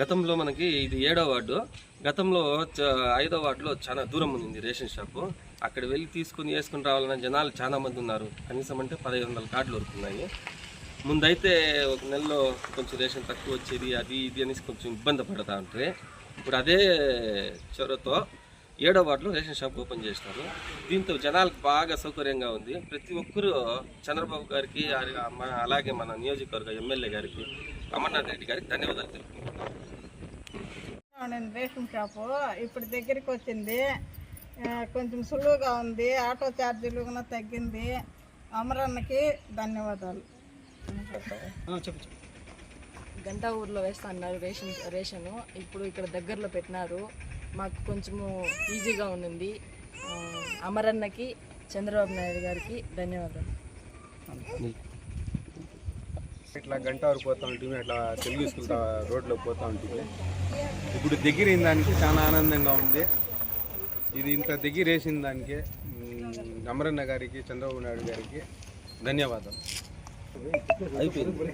గతంలో మనకి ఇది ఏడో వార్డు. గతంలో చ- ఐదో వార్డులో చాలా దూరం ఉంది రేషన్ షాపు. అక్కడ వెళ్ళి తీసుకుని వేసుకుని రావాలన్న జనాలు చాలామంది ఉన్నారు. కనీసం అంటే పదహైదు వందల కార్డులు వరకున్నాయి ముందైతే ఒక నెలలో కొంచెం రేషన్ తక్కువ వచ్చేది అది ఇది అనేసి కొంచెం ఇబ్బంది పడతా ఉంటే ఇప్పుడు అదే చొరవతో ఏడో వార్డులో రేషన్ షాప్ ఓపెన్ చేసినారు దీంతో జనాలకు బాగా సౌకర్యంగా ఉంది. ప్రతి ఒక్కరూ చంద్రబాబు గారికి అలాగే మన నియోజకవర్గ ఎమ్మెల్యే గారికి అమర్నాథ్ రెడ్డి గారికి ధన్యవాదాలు తెలుపుకుంటున్నాను నేను రేషన్ షాపు ఇప్పుడు దగ్గరికి వచ్చింది. కొంచెం సులువుగా ఉంది. ఆటో ఛార్జీలు కూడా తగ్గింది. అమరన్నకి ధన్యవాదాలు. గంటా ఊర్లో వేస్తా అన్నారు రేషన్ రేషను. ఇప్పుడు ఇక్కడ దగ్గరలో పెట్టినారు. మాకు కొంచెము ఈజీగా ఉండింది ఆ, అమరన్నకి చంద్రబాబు నాయుడు గారికి ధన్యవాదాలు. ఇట్లా గంట వరకు పోతా ఉంటుంది అట్లా తెలుగు స్కూల్ దా- రోడ్లో పోతా ఉంటుంది. ఇప్పుడు దగ్గర అయిన దానికి చాలా ఆనందంగా ఉంది. ఇది ఇంత దగ్గర వేసిన దానికి అమరన్న గారికి చంద్రబాబు నాయుడు గారికి ధన్యవాదాలు. అయిపోయింది.